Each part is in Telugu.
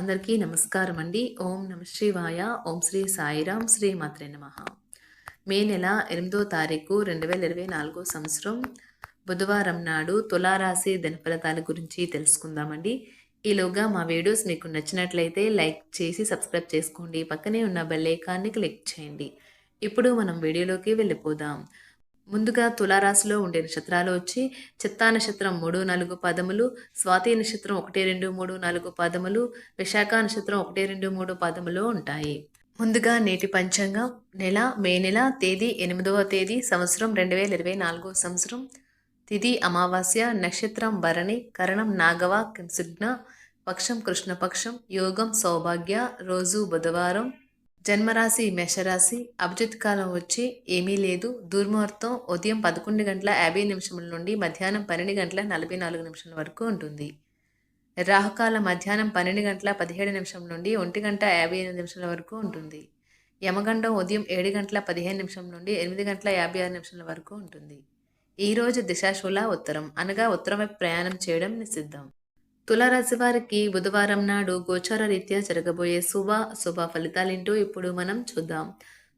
అందరికీ నమస్కారం అండి. ఓం నమ శివాయ. ఓం శ్రీ సాయిరాం. శ్రీ మాత్రే నమ. మే నెల ఎనిమిదో తారీఖు రెండు వేల ఇరవై నాలుగో సంవత్సరం. బుధవారం నాడు తులారాశి దినఫలితాల గురించి తెలుసుకుందామండి. ఈలోగా మా వీడియోస్ మీకు నచ్చినట్లయితే లైక్ చేసి సబ్స్క్రైబ్ చేసుకోండి. పక్కనే ఉన్న బెల్ ఐకాన్ని క్లిక్ చేయండి. ఇప్పుడు మనం వీడియోలోకి వెళ్ళిపోదాం. ముందుగా తులారాశిలో ఉండే నక్షత్రాలు వచ్చి చిత్తా నక్షత్రం మూడు నాలుగు పదములు స్వాతి నక్షత్రం ఒకటి రెండు మూడు నాలుగు పదములు విశాఖ నక్షత్రం ఒకటి రెండు మూడు పదములు ఉంటాయి. ముందుగా నేటి పంచాంగం నెల మే నెల తేదీ ఎనిమిదవ తేదీ సంవత్సరం రెండు వేల ఇరవై నాలుగో సంవత్సరం తిథి అమావాస్య నక్షత్రం భరణి కరణం నాగవ కింసుజ్ఞ పక్షం కృష్ణపక్షం యోగం సౌభాగ్య రోజు బుధవారం జన్మరాశి మేషరాశి అభిజిత్ కాలం వచ్చి ఏమీ లేదు. దుర్ముహూర్తం ఉదయం పదకొండు గంటల యాభై నిమిషముల నుండి మధ్యాహ్నం పన్నెండు గంటల నలభై నాలుగు నిమిషాల వరకు ఉంటుంది. రాహుకాలం మధ్యాహ్నం పన్నెండు గంటల పదిహేడు నిమిషం నుండి ఒంటి గంట యాభై ఎనిమిది నిమిషాల వరకు ఉంటుంది. యమగండం ఉదయం ఏడు గంటల పదిహేను నిమిషం నుండి ఎనిమిది గంటల యాభై ఆరు నిమిషాల వరకు ఉంటుంది. ఈరోజు దిశాశూల ఉత్తరం. అనగా ఉత్తరం వైపు ప్రయాణం చేయడం నిషిద్ధం. తులారాశి వారికి బుధవారం నాడు గోచార రీత్యా జరగబోయే శుభ శుభ ఫలితాలేంటో ఇప్పుడు మనం చూద్దాం.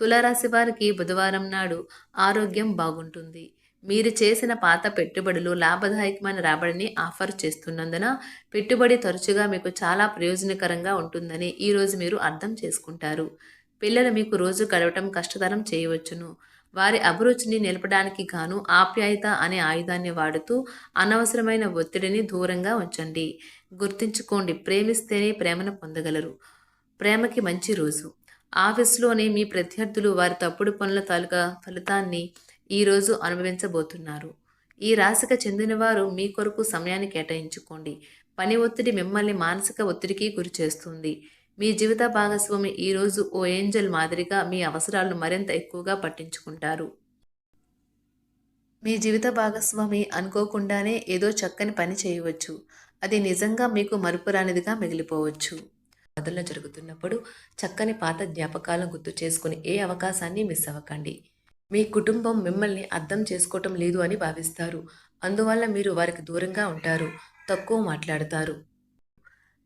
తులారాశి వారికి బుధవారం నాడు ఆరోగ్యం బాగుంటుంది. మీరు చేసిన పాత పెట్టుబడులు లాభదాయకమైన రాబడిని ఆఫర్ చేస్తున్నందున పెట్టుబడి తరచుగా మీకు చాలా ప్రయోజనకరంగా ఉంటుందని ఈరోజు మీరు అర్థం చేసుకుంటారు. పిల్లలు మీకు రోజు గడవటం కష్టతరం చేయవచ్చును. వారి అభిరుచిని నిలపడానికి గాను ఆప్యాయత అనే ఆయుధాన్ని వాడుతూ అనవసరమైన ఒత్తిడిని దూరంగా ఉంచండి. గుర్తుంచుకోండి ప్రేమిస్తేనే ప్రేమను పొందగలరు. ప్రేమకి మంచి రోజు. ఆఫీస్లోనే మీ ప్రత్యర్థులు వారి తప్పుడు పనుల తాలూకా ఫలితాన్ని ఈరోజు అనుభవించబోతున్నారు. ఈ రాశికి చెందినవారు మీ కొరకు సమయాన్ని కేటాయించుకోండి. పని ఒత్తిడి మిమ్మల్ని మానసిక ఒత్తిడికి గురి చేస్తుంది. మీ జీవిత భాగస్వామి ఈరోజు ఓ ఏంజల్ మాదిరిగా మీ అవసరాలను మరింత ఎక్కువగా పట్టించుకుంటారు. మీ జీవిత భాగస్వామి అనుకోకుండానే ఏదో చక్కని పని చేయవచ్చు. అది నిజంగా మీకు మరుపురానిదిగా మిగిలిపోవచ్చు. కథల్లో జరుగుతున్నప్పుడు చక్కని పాత జ్ఞాపకాలను గుర్తు చేసుకుని ఏ అవకాశాన్ని మిస్ అవ్వకండి. మీ కుటుంబం మిమ్మల్ని అర్థం చేసుకోవటం లేదు అని భావిస్తారు. అందువల్ల మీరు వారికి దూరంగా ఉంటారు. తక్కువ మాట్లాడతారు.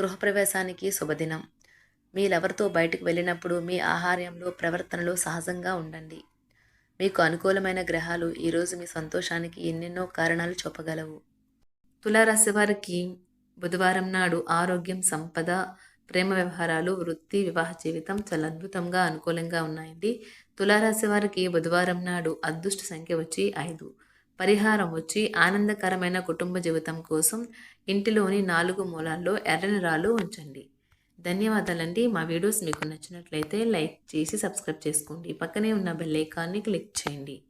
గృహప్రవేశానికి శుభదినం. మీరెవరితో బయటకు వెళ్ళినప్పుడు మీ ఆహార్యంలో ప్రవర్తనలో సహజంగా ఉండండి. మీకు అనుకూలమైన గ్రహాలు ఈరోజు మీ సంతోషానికి ఎన్నెన్నో కారణాలు చూపగలవు. తులారాశి వారికి బుధవారం నాడు ఆరోగ్యం సంపద ప్రేమ వ్యవహారాలు వృత్తి వివాహ జీవితం చాలా అద్భుతంగా అనుకూలంగా ఉన్నాయండి. తులారాశి వారికి బుధవారం నాడు అదృష్ట సంఖ్య వచ్చి ఐదు. పరిహారం వచ్చి ఆనందకరమైన కుటుంబ జీవితం కోసం ఇంటిలోని నాలుగు మూలాల్లో ఎర్రని రాళ్ళు ఉంచండి. ధన్యవాదాలండి. మా వీడియోస్ మీకు నచ్చినట్లయితే లైక్ చేసి సబ్స్క్రైబ్ చేసుకోండి. పక్కనే ఉన్న బెల్ ఐకాన్ని క్లిక్ చేయండి.